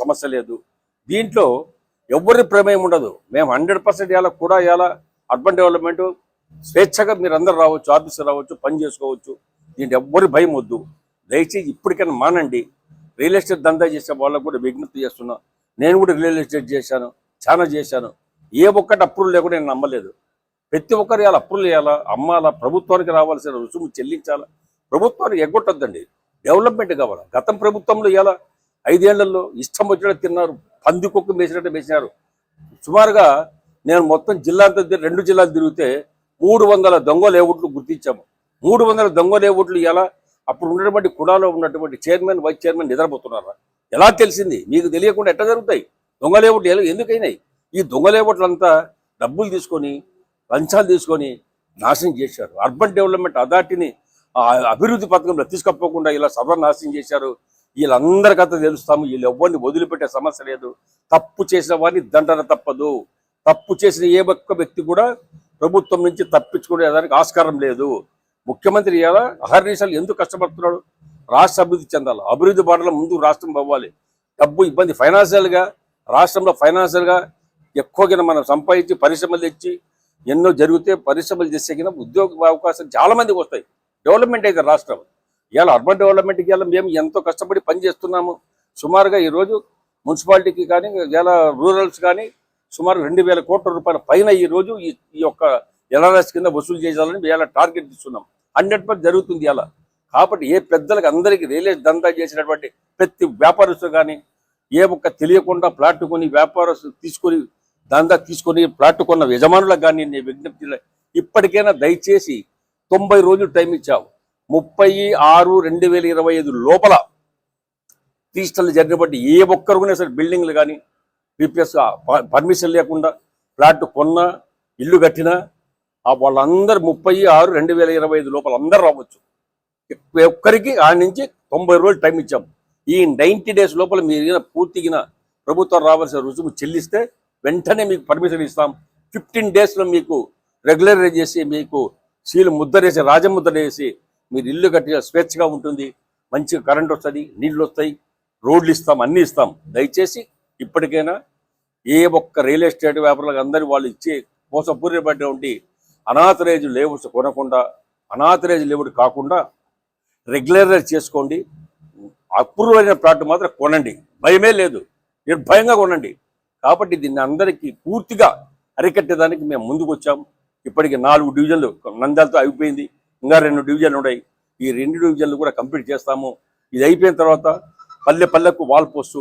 సమస్య లేదు. దీంట్లో ఎవరి ప్రమేయం ఉండదు. మేము హండ్రెడ్ పర్సెంట్ ఇవాళ కూడా ఇవాళ అర్బన్ డెవలప్మెంట్ స్వేచ్ఛగా మీరు అందరు రావచ్చు ఆఫీస్ రావచ్చు పని చేసుకోవచ్చు. దీంట్లో ఎవ్వరి భయం వద్దు. దయచేసి ఇప్పటికైనా మానండి. రియల్ ఎస్టేట్ దందా చేసే వాళ్ళకు కూడా విజ్ఞప్తి చేస్తున్నా. నేను కూడా రియల్ ఎస్టేట్ చేశాను చాలా చేశాను. ఏ ఒక్కటి అప్రూవల్ లేకుండా నేను నమ్మలేదు. ప్రతి ఒక్కరు ఇవాళ అప్రూవల్ చేయాలా? అమ్మాలా? ప్రభుత్వానికి రావాల్సిన రుసుము చెల్లించాలా? ప్రభుత్వానికి ఎగ్గొట్టద్దండి. డెవలప్మెంట్ కావాలా? గతం ప్రభుత్వంలో ఇలా ఐదేళ్ళలో ఇష్టం వచ్చినట్టు తిన్నారు. పందికొక్కు మేసినట్టు వేసినారు సుమారుగా నేను మొత్తం జిల్లా అంతా రెండు జిల్లాలు తిరిగితే మూడు వందల దొంగ లేఅవుట్లు గుర్తించాము. మూడు వందల దొంగ లేఅవుట్లు ఎలా అప్పుడు ఉన్నటువంటి కుడాలో ఉన్నటువంటి చైర్మన్ వైస్ చైర్మన్ నిద్రపోతున్నారా? ఎలా తెలిసింది? మీకు తెలియకుండా ఎట్లా జరుగుతాయి? దొంగ లేఅవుట్లు ఎందుకైనాయి? ఈ దొంగ లేఅవుట్లంతా డబ్బులు తీసుకొని లంచాలు తీసుకొని నాశనం చేశారు. అర్బన్ డెవలప్మెంట్ అథారిటీని ఆ అభివృద్ధి పథకంలో తీసుకపోకుండా ఇలా సర్వనాశనం చేశారు. వీళ్ళందరి కథ తెలుస్తాము. వీళ్ళు ఎవరిని వదిలిపెట్టే సమస్య లేదు. తప్పు చేసిన వారిని దండన తప్పదు. తప్పు చేసిన ఏ ఒక్క వ్యక్తి కూడా ప్రభుత్వం నుంచి తప్పించుకునే దానికి ఆస్కారం లేదు. ముఖ్యమంత్రి ఇలా అహర్నిశాలు ఎందుకు కష్టపడుతున్నాడు? రాష్ట్ర అభివృద్ధి చెందాలి? అభివృద్ధి బాటలో ముందు రాష్ట్రం పోవాలి. డబ్బు ఇబ్బంది ఫైనాన్షియల్గా రాష్ట్రంలో ఫైనాన్షియల్గా ఎక్కువగా మనం సంపాదించి పరిశ్రమలు తెచ్చి ఎన్నో జరిగితే పరిశ్రమలు చేసే కింద ఉద్యోగ అవకాశాలు చాలా మందికి వస్తాయి. డెవలప్మెంట్ అయితే రాష్ట్రం. ఇవాళ అర్బన్ డెవలప్మెంట్కి ఇవాళ మేము ఎంతో కష్టపడి పని చేస్తున్నాము. సుమారుగా ఈరోజు మున్సిపాలిటీకి కానీ ఇలా రూరల్స్ కానీ సుమారు రెండు వేల కోట్ల రూపాయల పైన ఈ రోజు ఈ ఈ యొక్క ఎల్ఆర్ఎస్ కింద వసూలు చేయాలని ఇవాళ టార్గెట్ ఇస్తున్నాం. హండ్రెడ్ పర్సెంట్ జరుగుతుంది ఇలా కాబట్టి ఏ పెద్దలకు అందరికీ రియలైజ్ దందా చేసినటువంటి ప్రతి వ్యాపారస్తులు కానీ ఏ ఒక్క తెలియకుండా ప్లాట్ కొని వ్యాపారస్తులు తీసుకొని దందా తీసుకొని ప్లాట్ కొన్న యజమానులకు కానీ నేను విజ్ఞప్తి ఇప్పటికైనా దయచేసి తొంభై రోజులు టైం ఇచ్చావు. ముప్పై ఆరు రెండు వేల ఇరవై ఐదు లోపల రిజిస్టర్లు బట్టి ఏ ఒక్కరు కూడా సరే బిల్డింగ్లు కానీ పీపీఎస్ పర్మిషన్ లేకుండా ఫ్లాట్ కొన్నా ఇల్లు కట్టినా వాళ్ళందరూ ముప్పై ఆరు రెండు వేల ఇరవై ఐదు లోపల అందరూ రావచ్చు. ఒక్కరికి ఆ నుంచి తొంభై రోజులు టైం ఇచ్చాం. ఈ నైంటీ డేస్ లోపల మీరు పూర్తిగా ప్రభుత్వం రావాల్సిన రుసుము చెల్లిస్తే వెంటనే మీకు పర్మిషన్ ఇస్తాం. ఫిఫ్టీన్ డేస్లో మీకు రెగ్యులరైజ్ చేసి మీకు సీలు ముద్దరేసి రాజముద్ర వేసి మీరు ఇల్లు కట్టిన స్వేచ్ఛగా ఉంటుంది మంచిగా కరెంట్ వస్తుంది నీళ్ళు వస్తాయి రోడ్లు ఇస్తాం అన్నీ ఇస్తాం. దయచేసి ఇప్పటికైనా ఏ ఒక్క రియల్ ఎస్టేట్ వ్యాపారులకు అందరి వాళ్ళు ఇచ్చే మోసపూరితమైనటువంటి అనాథరేజ్ లేబుల్స్ కొనకుండా అనాథరేజ్ లేబుల్ కాకుండా రెగ్యులరైజ్ చేసుకోండి. అప్రూవ్ అయిన ప్లాట్ మాత్రం కొనండి. భయమే లేదు. నిర్భయంగా కొనండి. కాబట్టి దీన్ని అందరికీ పూర్తిగా అరికట్టేదానికి మేము ముందుకు వచ్చాము ఇప్పటికి నాలుగు డివిజన్లు నంద్యాలతో అయిపోయింది ఇంకా రెండు డివిజన్లు ఉన్నాయి. ఈ రెండు డివిజన్లు కూడా కంప్లీట్ చేస్తాము. ఇది అయిపోయిన తర్వాత పల్లె పల్లెకు వాల్ పోస్టు.